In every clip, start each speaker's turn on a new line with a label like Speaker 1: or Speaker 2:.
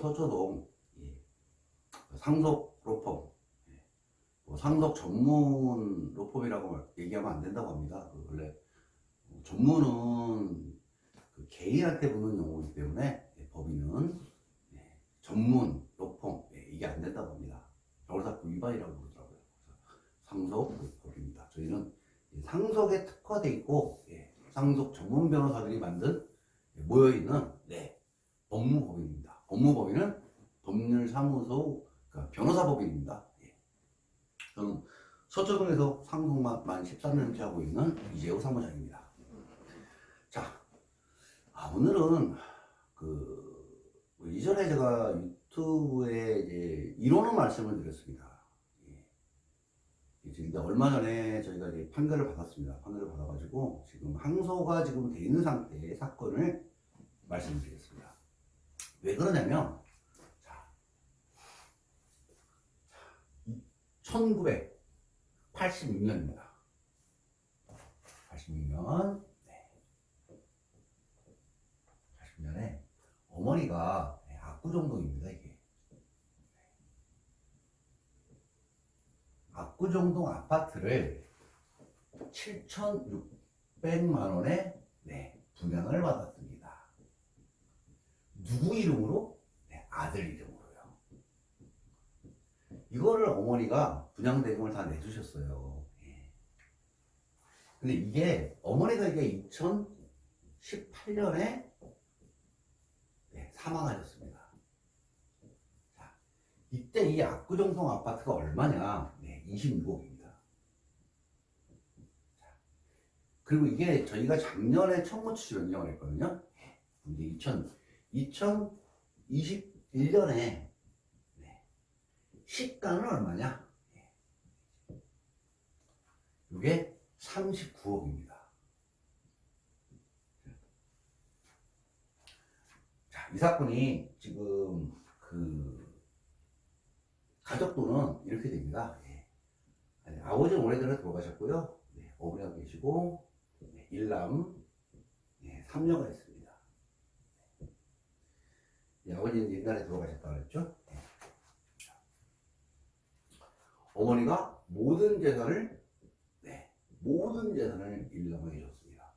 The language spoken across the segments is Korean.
Speaker 1: 서초동 예, 상속 로펌 예, 뭐 상속 전문 로펌이라고 얘기하면 안 된다고 합니다. 그 원래 전문은 그 개인한테 붙는 용어이기 때문에 예, 법인은 예, 전문 로펌 예, 이게 안 된다고 합니다. 변호사법 위반이라고 그러더라고요. 상속 법입니다. 저희는 이 상속에 특화돼 있고 예, 상속 전문 변호사들이 만든 예, 모여 있는 네, 법무법인입니다. 법무법인은 법률사무소 그러니까 변호사법인입니다. 예. 저는 서초동에서 상속만 만 13년째 하고 있는 이재호 사무장입니다. 자, 아, 오늘은 그 이전에 제가 유튜브에 이제 이론을 말씀을 드렸습니다. 예. 이제 얼마 전에 저희가 이제 판결을 받았습니다. 판결을 받아가지고 지금 항소가 지금 돼 있는 상태의 사건을 말씀드리겠습니다. 왜 그러냐면, 자, 1986년입니다. 86년, 네. 80년에 어머니가 네, 압구정동입니다, 이게. 압구정동 아파트를 7,600만 원에 네, 분양을 받았습니다. 누구 이름으로? 네, 아들 이름으로요. 이거를 어머니가 분양대금을 다 내주셨어요. 예. 근데 이게 어머니가 이게 2018년에 네, 사망하셨습니다. 자, 이때 이 압구정동 아파트가 얼마냐? 네, 26억입니다. 그리고 이게 저희가 작년에 청구 추지 변경을 했거든요. 예, 근데 2000, 2021년에 시가는 얼마냐? 예. 이게 39억입니다. 자, 이 사건이 지금 그 가족도는 이렇게 됩니다. 예. 아니, 아버지는 오래전에 돌아가셨고요. 네, 어머니가 계시고 네, 일남 네, 3녀가 있습니다. 네, 아버지는 옛날에 돌아가셨다고 했죠. 네. 어머니가 모든 재산을 네, 모든 재산을 일남에게 줬습니다.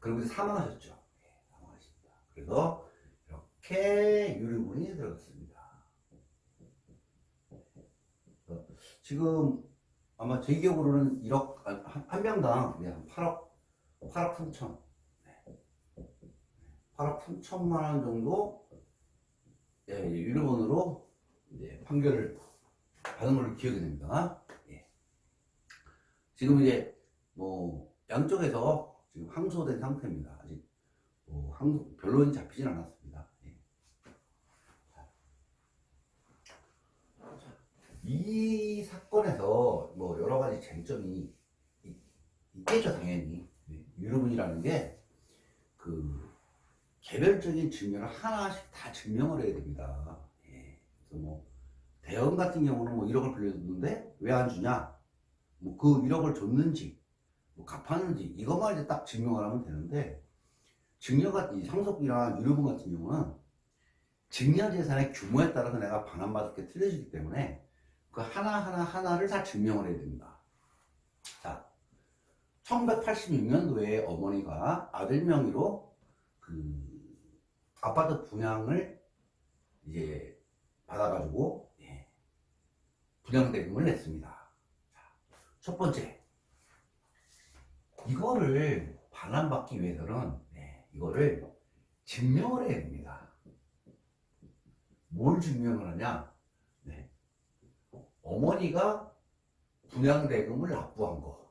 Speaker 1: 그리고 사망하셨죠. 네, 사망하십니다. 그래서 이렇게 유류분이 들어갔습니다. 어, 지금 아마 제 기억으로는 1억 아, 한, 한 명당 네, 한 8억 8억 3천 네. 8억 3천만 원 정도 예, 유류분으로 이제 판결을 받은 걸로 기억이 됩니다. 예. 지금 이제 뭐 양쪽에서 지금 항소된 상태입니다. 아직 뭐 항소, 변론이 잡히진 않았습니다. 예. 이 사건에서 뭐 여러 가지 쟁점이 있- 있겠죠 당연히 예. 유류분이라는 게그 개별적인 증명을 하나씩 다 증명을 해야 됩니다. 예. 그래서 뭐 대형 같은 경우는 뭐 1억을 빌려줬는데 왜 안 주냐? 뭐 그 1억을 줬는지, 뭐 갚았는지 이것만 이제 딱 증명을 하면 되는데 증여 같은 이 상속비나 유류분 같은 경우는 증여 재산의 규모에 따라서 내가 반환받을 게 틀려지기 때문에 그 하나하나 하나를 다 증명을 해야 됩니다. 자, 1986년도에 어머니가 아들 명의로 그 아파트 분양을 이제 받아가지고 예, 분양 대금을 냈습니다. 자, 첫 번째 이거를 반환받기 위해서는 네, 이거를 증명을 해야 됩니다. 뭘 증명을 하냐? 네, 어머니가 분양대금을 납부한 거.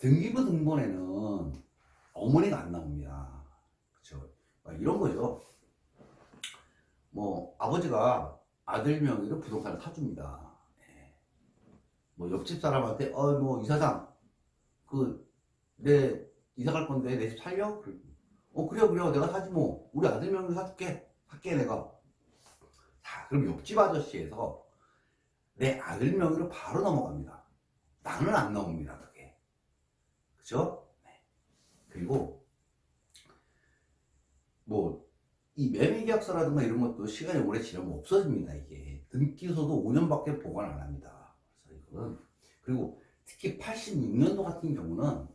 Speaker 1: 등기부 등본에는 어머니가 안 나옵니다. 그렇죠? 이런 거죠. 뭐 아버지가 아들 명의로 부동산을 사줍니다. 예. 뭐 옆집 사람한테 어 뭐 이사장 그 내 이사 갈 건데 내 집 살려? 어 그래요 그래요 내가 사지 뭐 우리 아들 명의로 사줄게 살게 내가. 자 그럼 옆집 아저씨에서 내 아들 명의로 바로 넘어갑니다. 나는 안 나옵니다 그죠? 네. 그리고 뭐 이 매매 계약서라든가 이런 것도 시간이 오래 지나면 없어집니다 이게 등기소도 5년밖에 보관 안 합니다. 그래서 이거는 그리고 특히 86년도 같은 경우는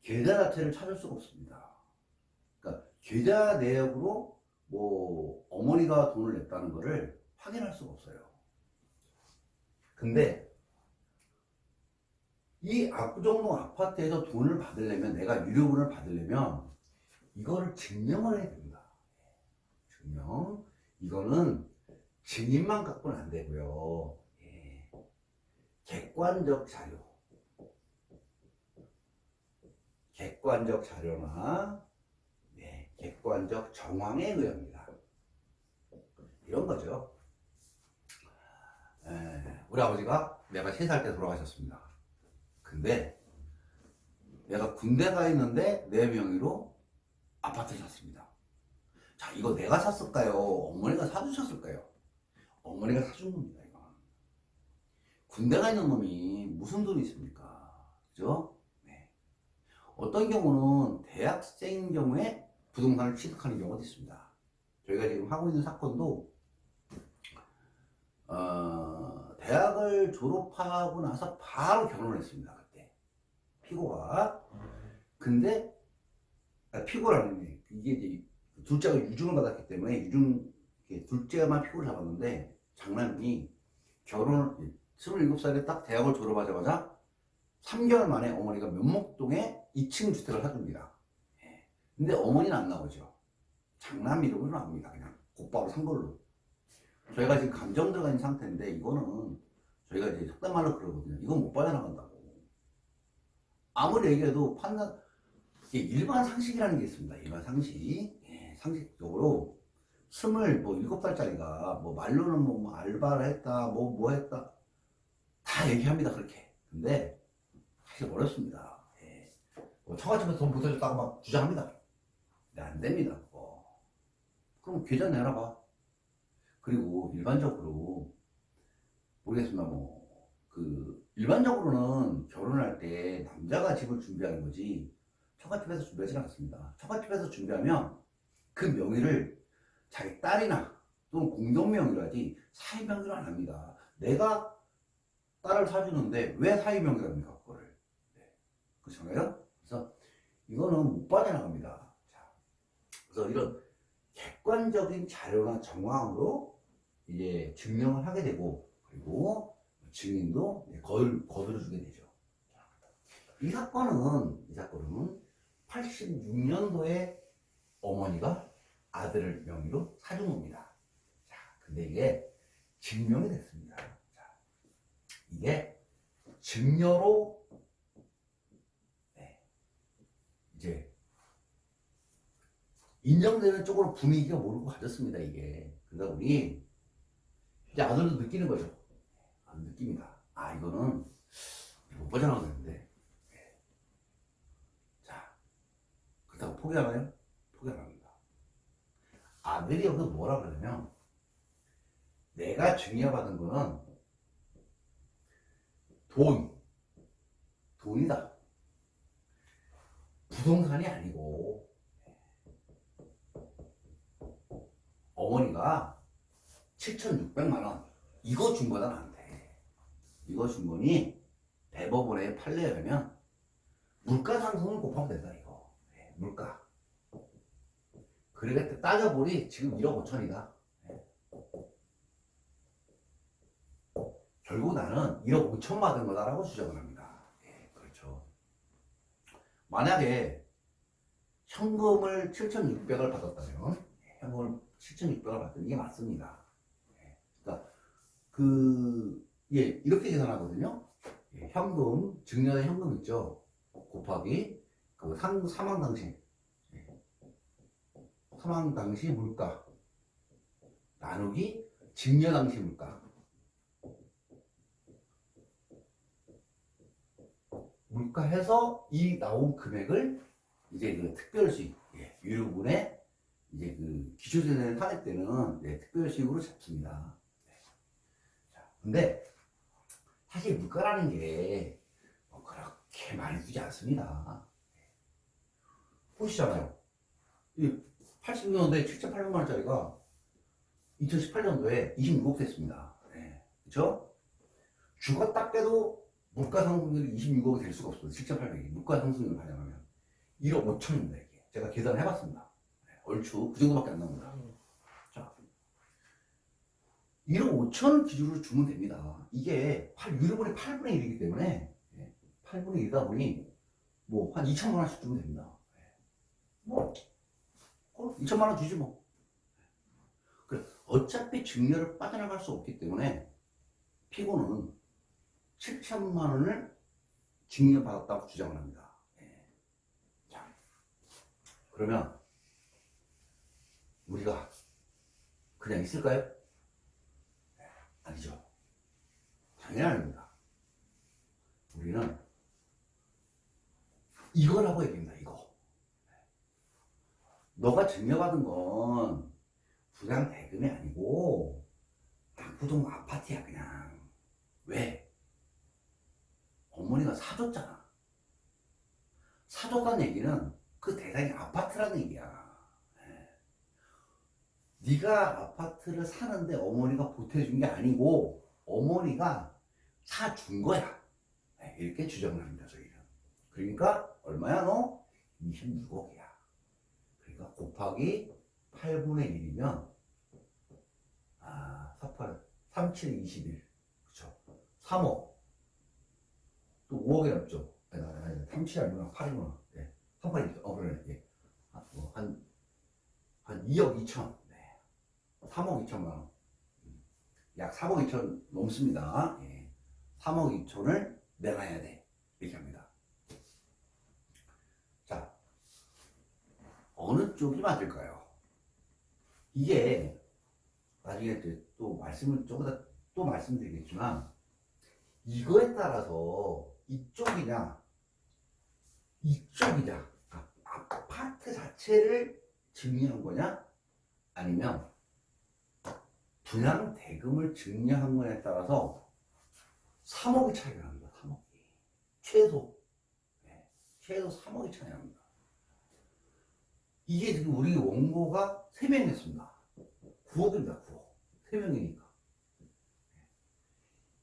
Speaker 1: 계좌 자체를 찾을 수가 없습니다. 그러니까 계좌 내역으로 뭐 어머니가 돈을 냈다는 거를 확인할 수가 없어요. 근데 이 압구정동 아파트에서 돈을 받으려면 내가 유료분을 받으려면 이거를 증명을 해야 됩니다. 증명. 이거는 증인만 갖고는 안 되고요. 예. 객관적 자료. 객관적 자료나 네, 객관적 정황에 의합니다. 이런 거죠. 에, 우리 아버지가 내가 3살 때 돌아가셨습니다. 근데 내가 군대 가 있는데 내 명의로 아파트를 샀습니다. 자, 이거 내가 샀을까요? 어머니가 사주셨을까요? 어머니가 사준 겁니다, 이건. 군대 가 있는 놈이 무슨 돈이 있습니까? 그죠? 네. 어떤 경우는 대학생인 경우에 부동산을 취득하는 경우도 있습니다. 저희가 지금 하고 있는 사건도 어, 대학을 졸업하고 나서 바로 결혼을 했습니다. 피고가 근데 아, 피고라는 게 이게 이제 둘째가 유증을 받았기 때문에 유증 둘째만 피고를 잡았는데 장남이 결혼을 27살에 딱 대학을 졸업하자마자 3개월 만에 어머니가 면목동에 2층 주택을 사줍니다. 예. 근데 어머니는 안 나오죠. 장남 이름으로 나옵니다. 그냥 곧바로 산 걸로. 저희가 지금 감정 들어가 있는 상태인데 이거는 저희가 이제 속단 말로 그러거든요. 이건 못 빠져나간다고. 아무리 얘기해도 판단 일반 상식이라는 게 있습니다. 일반 상식. 예, 상식적으로 스물 뭐 일곱 살짜리가 뭐 말로는 뭐, 뭐 알바를 했다, 뭐뭐 했다 다 얘기합니다 그렇게. 근데 사실 어렵습니다. 예. 뭐 처갓집에서 돈 보태줬다고 막 주장합니다. 근데 안 됩니다. 그거. 그럼 계좌 내놔봐. 그리고 일반적으로 모르겠습니다. 뭐 그 일반적으로는 결혼할 때 남자가 집을 준비하는 거지 처갓집에서 준비하지 않았습니다. 처갓집에서 준비하면 그 명의를 자기 딸이나 또는 공동 명의로 하지 사위 명의로 안 합니다. 내가 딸을 사주는데 왜 사위 명의로 합니까? 그거를. 네. 그렇잖아요? 그래서 이거는 못 빠져나갑니다. 자, 그래서 이런 객관적인 자료나 정황으로 이제 증명을 하게 되고 그리고 증인도 거들, 거들어주게 되죠. 이 사건은 이 사건은 86년도에 어머니가 아들을 명의로 사준 겁니다. 자, 근데 이게 증명이 됐습니다. 자, 이게 증여로 네, 이제 인정되는 쪽으로 분위기가 몰고 가졌습니다. 이게 그러다 보니 이제 아들도 느끼는 거죠. 안 느낍니다. 아 이거는 못 빠져나가는데. 자, 그렇다고 포기하나요? 포기 안 합니다. 아들이 여기서 뭐라 그러냐면 내가 증여받은 거는 돈, 돈이다. 부동산이 아니고 어머니가 7,600만 원 이거 준 거다 나한테 이거 준 거니? 대법원에 판례하면 물가 상승을 곱하면 된다 이거. 네, 물가. 그러겠다 따져보니 지금 1억 5천이다. 결국 나는 1억 5천 받은 거다라고 주장을 합니다. 예, 그렇죠. 만약에 현금을 7,600을 받았다면 현금을 7,600을 받던 이게 맞습니다. 예, 그러니까 그, 예, 이렇게 계산하거든요. 예, 현금, 증여의 현금 있죠. 곱하기 그 상, 사망 당시, 예, 사망 당시 물가 나누기 증여 당시 물가. 물가 해서 이 나온 금액을 이제 그 특별수익, 예, 유류분의 이제 그 기초재산에 탄핵 때는 네, 특별식으로 잡습니다. 네. 자, 근데 사실 물가라는 게 뭐 그렇게 많이 주지 않습니다. 네. 보시잖아요. 이 80년도에 7,800만 원짜리가 2018년도에 26억 됐습니다. 네. 그쵸? 죽었다 깨도 물가 상승률이 26억이 될 수가 없어요. 7,800이. 물가 상승률 반영하면. 1억 5천입니다, 이게. 제가 계산을 해봤습니다. 네, 얼추 그 정도밖에 안 나옵니다. 자, 1억 5천 기준으로 주면 됩니다. 이게 8, 유료분의 8분의 1이기 때문에 8분의 1이다 보니 뭐 한 2천만 원씩 주면 됩니다. 네. 뭐 어, 2천만 원 주지 뭐. 그래, 어차피 증여를 빠져나갈 수 없기 때문에 피고는 7천만 원을 증여받았다고 주장을 합니다. 예. 자, 그러면 우리가 그냥 있을까요? 네, 아니죠. 당연히 아닙니다. 우리는 이거라고 얘기합니다. 이거. 너가 증여받은 건 부양 대금이 아니고 남부동 아파트야 그냥. 왜? 어머니가 사줬잖아. 사줬다는 얘기는 그 대상이 아파트라는 얘기야. 예. 네가 아파트를 사는데 어머니가 보태준 게 아니고 어머니가 사준 거야. 예, 이렇게 주장을 합니다, 저희는. 그러니까 얼마야 너? 26억이야. 그러니까 곱하기 8분의 1이면 아, 48, 37, 21. 그쵸. 3억. 또 5억이 남죠. 아니, 아니, 아니, 37이 아니구나. 8이구나. 예. 38이, 어, 그러네. 예. 아, 뭐, 한, 한 2억 2천. 네. 3억 2천만 원. 음. 약 3억 2천 넘습니다. 예. 3억 2천을 내놔야 돼. 이렇게 합니다. 자, 어느 쪽이 맞을까요? 이게 나중에 또 말씀을 조금 더또 말씀드리겠지만 이거에 따라서 이쪽이냐 이쪽이냐 그러니까 아파트 자체를 증여한 거냐 아니면 분양 대금을 증여한 거냐에 따라서 3억이 차이가 납니다. 3억이 최소 네, 최소 3억이 차이 납니다. 이게 지금 우리 원고가 3명 했습니다. 9억입니다. 9억. 3명이니까.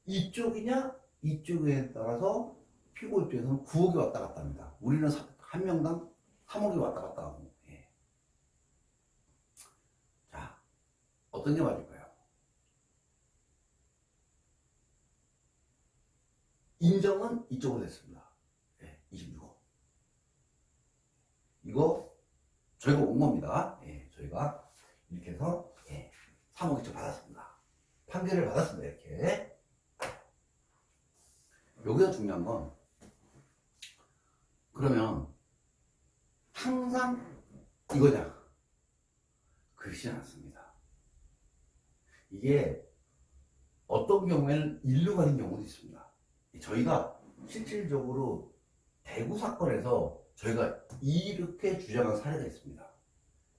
Speaker 1: 이쪽이냐 이쪽에 따라서 피고 입장에서는 9억이 왔다 갔다 합니다. 우리는 사- 한 명당 3억이 왔다 갔다 하고. 예. 자, 어떤 게 맞을까요? 인정은 이쪽으로 됐습니다. 예, 26억. 이거 저희가 온 겁니다. 예, 저희가 이렇게 해서 예, 3억 2천 받았습니다. 판결을 받았습니다. 이렇게. 여기서 중요한 건 그러면 항상 이거냐? 그렇지 않습니다. 이게 어떤 경우에는 일로 가는 경우도 있습니다. 저희가 실질적으로 대구 사건에서 저희가 이렇게 주장한 사례가 있습니다.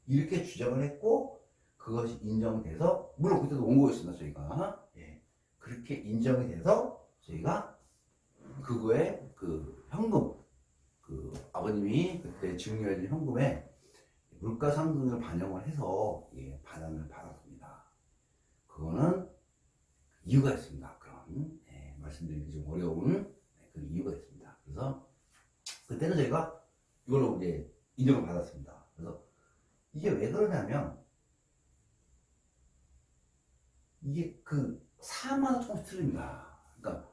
Speaker 1: 이렇게 주장을 했고 그것이 인정돼서 물론 그때도 원고였습니다. 저희가 예. 그렇게 인정이 돼서 저희가 그거에 그 현금 그 아버님이 그때 증여해준 현금에 물가 상승을 반영을 해서 예, 반환을 받았습니다. 그거는 이유가 있습니다. 그런 예, 말씀드리기 좀 어려운 예, 그 이유가 있습니다. 그래서 그때는 저희가 이걸로 이제 인정을 받았습니다. 그래서 이게 왜 그러냐면 이게 그 사마다 조금씩 틀립니다. 그러니까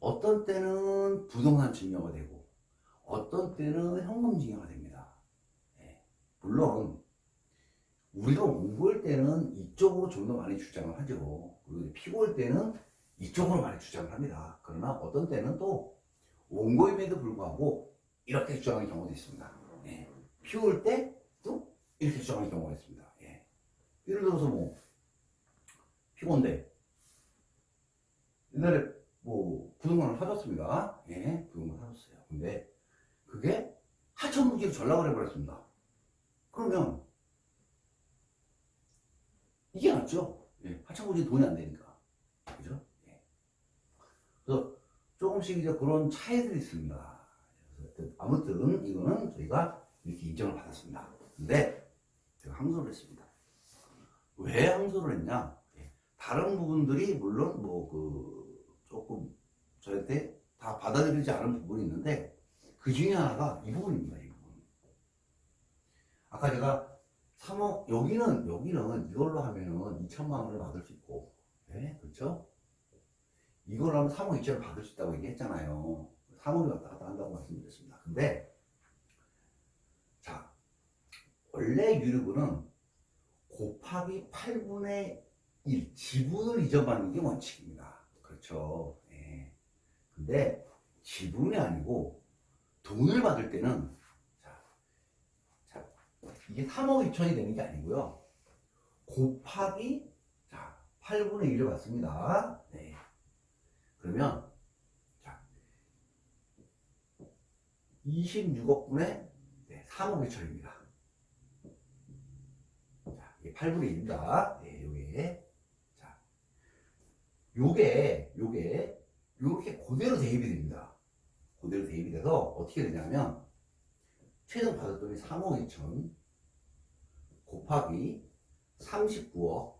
Speaker 1: 어떤 때는 부동산 증여가 되고 어떤 때는 현금 증여가 됩니다. 예, 물론 우리가 원고일 때는 이쪽으로 좀 더 많이 주장을 하죠. 그리고 피고일 때는 이쪽으로 많이 주장을 합니다. 그러나 어떤 때는 또 원고임에도 불구하고 이렇게 주장하는 경우도 있습니다. 예, 피고일 때또 이렇게 주장하는 경우가 있습니다. 예. 예를 들어서 뭐 피고인데 옛날에 뭐 부동산을 사줬습니다. 예, 부동산 사줬어요. 근데 그게 하천무지로 전락을 해버렸습니다. 그러면 이게 낫죠. 예, 하천무지 돈이 안 되니까. 그죠? 예. 그래서 조금씩 이제 그런 차이들이 있습니다. 아무튼 이거는 저희가 이렇게 인정을 받았습니다. 근데 제가 항소를 했습니다. 왜 항소를 했냐? 예, 다른 부분들이 물론 뭐 그 조금 저한테 다 받아들이지 않은 부분이 있는데 그 중에 하나가 이 부분입니다. 이 부분. 아까 제가 3억 여기는 여기는 이걸로 하면은 2천만 원을 받을 수 있고, 네, 그렇죠? 이걸 하면 3억 2천을 받을 수 있다고 얘기했잖아요. 3억이 왔다 갔다 한다고 말씀드렸습니다. 근데 자 원래 유류분은 곱하기 8분의 1 지분을 잊어받는 게 원칙입니다. 그렇죠. 예. 근데 지분이 아니고 돈을 받을 때는 자, 자 이게 3억 2천이 되는 게 아니고요. 곱하기 자 8분의 1을 받습니다. 네. 그러면 자 26억 분의 네, 3억 2천입니다. 자, 이게 8분의 1입니다. 네, 요게. 자, 요게, 요게, 요렇게 그대로 대입이 됩니다. 그대로 대입이 돼서 어떻게 되냐면, 최종 받을 돈이 3억 2천 곱하기 39억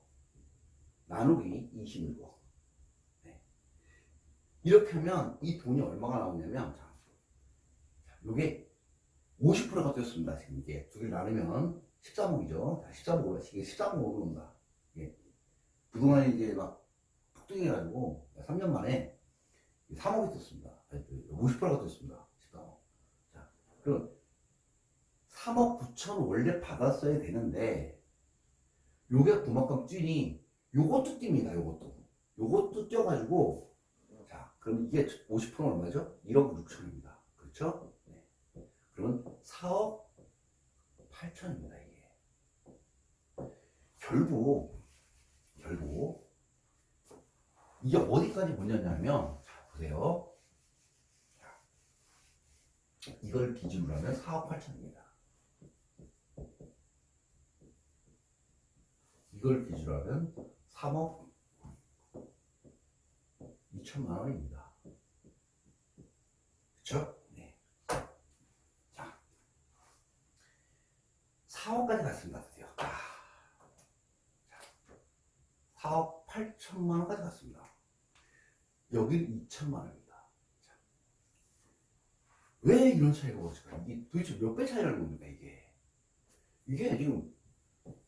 Speaker 1: 나누기 26억. 네. 이렇게 하면 이 돈이 얼마가 나오냐면, 자, 자, 요게 50%가 됐습니다. 지금 이게 두 개를 나누면 13억이죠. 13억 올라 이게 13억으로 온다. 이게 그동안 이제 막 폭등해가지고 3년 만에 3억이 떴습니다. 50%가 떴습니다. 13억. 자, 그럼 3억 9천 원래 받았어야 되는데 요게 그만큼 뛰니 요것도 뜁니다. 요것도. 요것도 뛰어가지고 자, 그럼 이게 50%는 얼마죠? 1억 6천입니다. 그렇죠? 그러면 4억 8천입니다, 이게. 결국, 결국, 이게 어디까지 문제냐면, 자, 보세요. 자, 이걸 기준으로 하면 4억 8천입니다. 이걸 기준으로 하면 3억 2천만 원입니다. 그쵸? 네. 4억까지 갔습니다. 드디어. 아, 자, 4억 8천만 원까지 갔습니다. 여기는 2천만 원입니다. 자, 왜 이런 차이가 벌어질까? 이게 도대체 몇 배 차이라는 겁니까, 이게? 이게 지금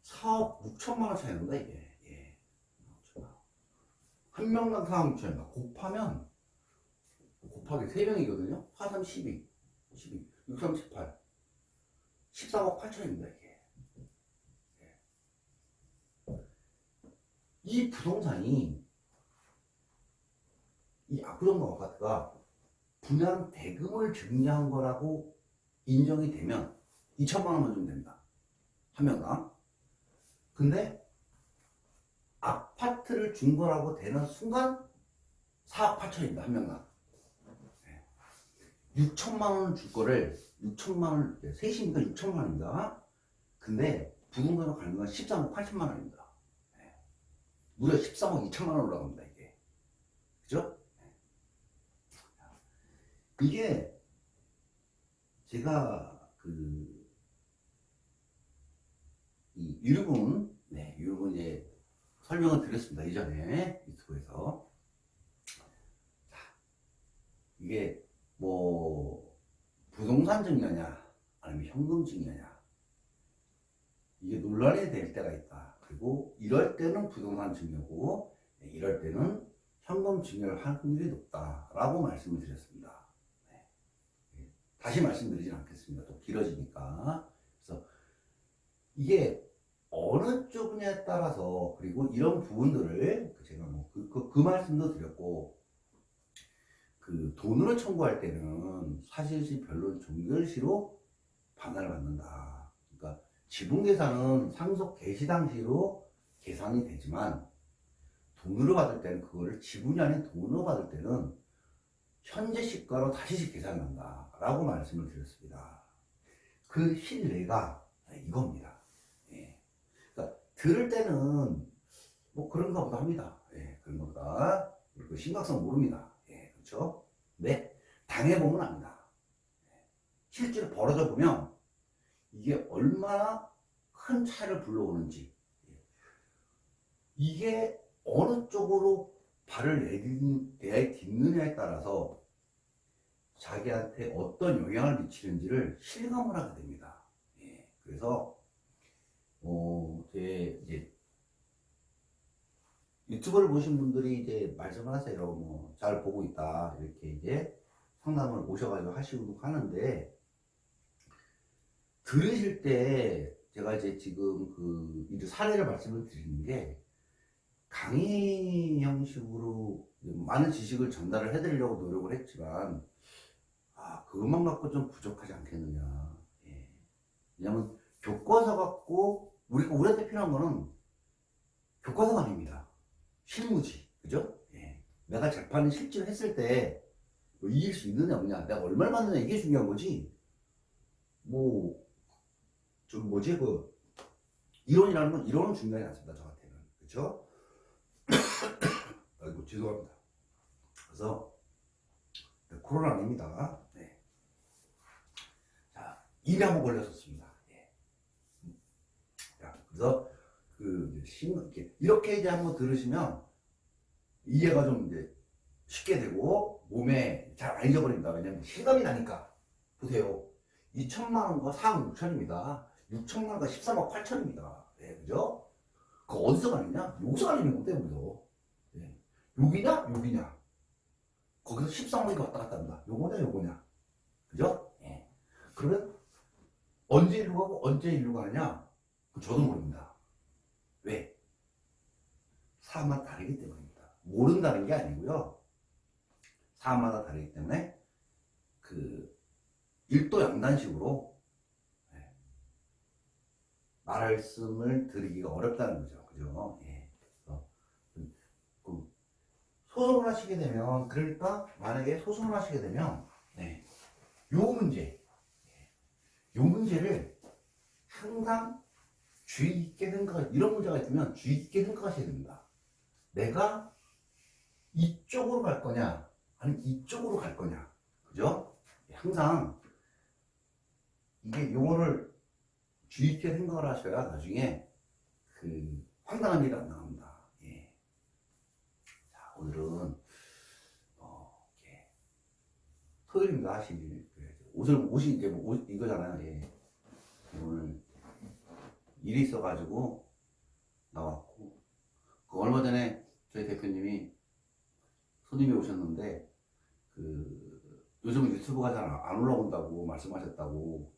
Speaker 1: 4억 6천만 원 차이 납니다, 이게. 예. 6천만 원. 한 명당 4억 6천입니다. 곱하면, 곱하기 3명이거든요? 4, 3, 12. 12. 6, 3, 18. 14억 8천입니다, 이게. 예. 이 부동산이, 이 압구정동 아파트가 분양 대금을 증여한 거라고 인정이 되면 2천만 원만 주면 됩니다. 한 명당. 근데 아파트를 준 거라고 되는 순간 4억 8천입니다. 한 명당. 6천만 원을 줄 거를 6천만 원, 셋이니까 6천만 원입니다. 근데 부동산으로 가는 건 13억 8천만 원입니다. 네. 무려 13억 2천만 원 올라갑니다, 이게. 그죠? 네. 이게 제가 그, 이 유류분, 네, 유류분 이제 설명을 드렸습니다. 이전에 유튜브에서. 자, 이게 뭐 부동산 증여냐 아니면 현금 증여냐 이게 논란이 될 때가 있다. 그리고 이럴 때는 부동산 증여고 네, 이럴 때는 현금 증여를 할 확률이 높다라고 말씀을 드렸습니다. 네. 네, 다시 말씀드리진 않겠습니다. 또 길어지니까. 그래서 이게 어느 쪽냐에 따라서 그리고 이런 부분들을 제가 뭐그 그, 그 말씀도 드렸고 그 돈으로 청구할 때는 사실시 변론 종결시로 반환을 받는다. 그러니까 지분 계산은 상속 개시 당시로 계산이 되지만 돈으로 받을 때는 그거를 지분이 아닌 돈으로 받을 때는 현재 시가로 다시 계산한다. 라고 말씀을 드렸습니다. 그 실내가 이겁니다. 예. 들을 때는 뭐 그런가 보다 합니다. 예, 그런가 보다. 그 심각성 모릅니다. 예, 그렇죠? 네, 당해보면 압니다. 실제로 벌어져 보면 이게 얼마나 큰 차를 불러오는지 예. 이게 어느 쪽으로 발을 내딛- 내딛느냐에 따라서 자기한테 어떤 영향을 미치는지를 실감을 하게 됩니다. 예, 그래서 어, 제 이제 유튜브를 보신 분들이 이제 말씀을 하세요. 뭐 잘 보고 있다 이렇게 이제 상담을 오셔가지고 하시고 하는데 들으실 때 제가 이제 지금 그 이제 사례를 말씀을 드리는 게 강의 형식으로 많은 지식을 전달을 해드리려고 노력을 했지만 아 그것만 갖고 좀 부족하지 않겠느냐. 예. 왜냐면 교과서 갖고 우리가 우리한테 필요한 거는 교과서가 아닙니다. 실무지, 그죠? 예. 내가 재판을 실제로 했을 때 뭐 이길 수 있느냐 없냐, 내가 얼마를 받느냐 이게 중요한 거지. 뭐, 저 뭐지 그 이론이라는 건 이론은 중요하지 않습니다. 저한테는, 그렇죠? 아이고 죄송합니다. 그래서 네, 코로나 아닙니다. 네. 자, 입에 한번 걸렸었습니다. 예. 자, 그래서 그신 이렇게 이렇게 이제 한번 들으시면 이해가 좀 이제 쉽게 되고 몸에 잘안 잊어버립니다. 왜냐면 실감이 나니까 보세요. 2천만 원과 4억 6천입니다. 6천만 원과 13억 8천입니다. 네, 그죠? 그 어디서 가느냐? 여기서 가리는 건데 여기서. 네. 여기냐? 여기냐? 거기서 13억이 왔다 갔다 합니다. 요거냐 요거냐? 그죠? 예. 그러면 언제 일로 가고 언제 일로 가느냐? 그 저도 모릅니다. 왜? 사람마다 다르기 때문입니다. 모른다는 게 아니고요. 사람마다 다르기 때문에 그 일도 양단식으로 예, 말씀을 드리기가 어렵다는 거죠. 그죠? 예. 소송을 하시게 되면 그러니까 만약에 소송을 하시게 되면 네. 요 문제 예. 요 문제를 항상 주의 깊게 생각 이런 문제가 있으면 주의 깊게 생각하셔야 됩니다. 내가 이쪽으로 갈 거냐 아니면 이쪽으로 갈 거냐 그죠? 항상 이게 용어를 주의 깊게 생각을 하셔야 나중에 그 황당한 일이 안 나옵니다. 예. 자 오늘은 어, 이렇게 토요일입니다. 하실 옷을 옷이 이제 뭐 옷 이거잖아요. 예. 오늘 일이 있어가지고 나왔고 그 얼마 전에 저희 대표님이 손님이 오셨는데 그 요즘 유튜브가 잘 안 올라온다고 말씀하셨다고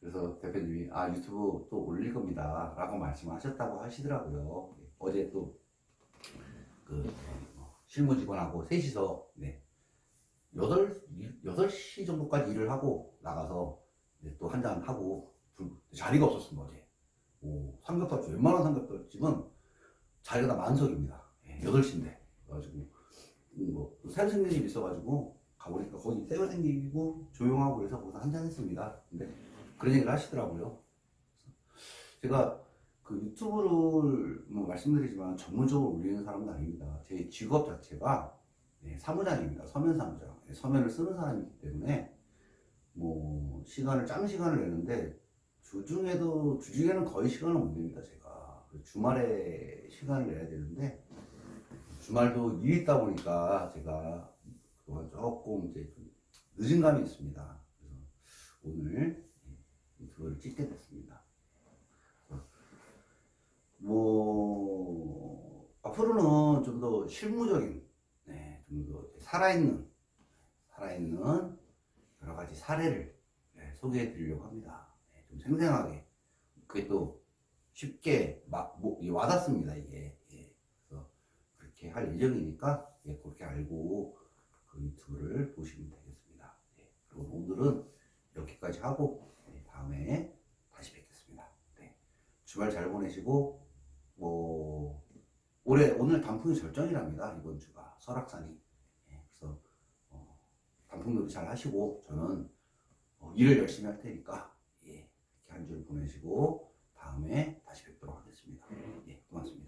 Speaker 1: 그래서 대표님이 아 유튜브 또 올릴 겁니다 라고 말씀하셨다고 하시더라고요 어제 또그 실무 직원하고 셋이서 네. 8, 8시 정도까지 일을 하고 나가서 네, 또 한잔 하고 불- 자리가 없었습니다 어제 오, 삼겹살집. 웬만한 삼겹살집은 자리가 다 만석입니다. 예, 8시인데. 그래가지고 음, 뭐 새로 생긴 집 있어가지고 가보니까 거기 새로 생기고 조용하고 그래서 거기서 한잔 했습니다. 근데 그런 얘기를 하시더라고요. 제가 그 유튜브를 뭐 말씀드리지만 전문적으로 올리는 사람은 아닙니다. 제 직업 자체가 네, 사무장입니다. 서면 사무장. 네, 서면을 쓰는 사람이기 때문에 뭐 시간을 짱 시간을 내는데 주중에도 주중에는 거의 시간을 못 냅니다 제가. 그 주말에 시간을 내야 되는데 주말도 일이 있다 보니까 제가 그동안 조금 이제 좀 늦은 감이 있습니다. 그래서 오늘 유튜브를 찍게 됐습니다. 뭐 앞으로는 좀 더 실무적인 네, 좀 더 살아있는 살아있는 여러 가지 사례를 네, 소개해 드리려고 합니다. 네, 좀 생생하게. 그게 또 쉽게 막 뭐, 와닿습니다 이게. 예, 그래서 그렇게 할 예정이니까 예, 그렇게 알고 그 유튜브를 보시면 되겠습니다. 예, 그리고 오늘은 여기까지 하고 네, 다음에 다시 뵙겠습니다. 네, 주말 잘 보내시고 뭐 올해 오늘 단풍이 절정이랍니다 이번 주가. 설악산이. 예, 그래서 어, 단풍놀이 잘 하시고 저는 어, 일을 열심히 할 테니까 예, 한 주를 보내시고 다음에 다시 뵙도록 하겠습니다. 예, 고맙습니다.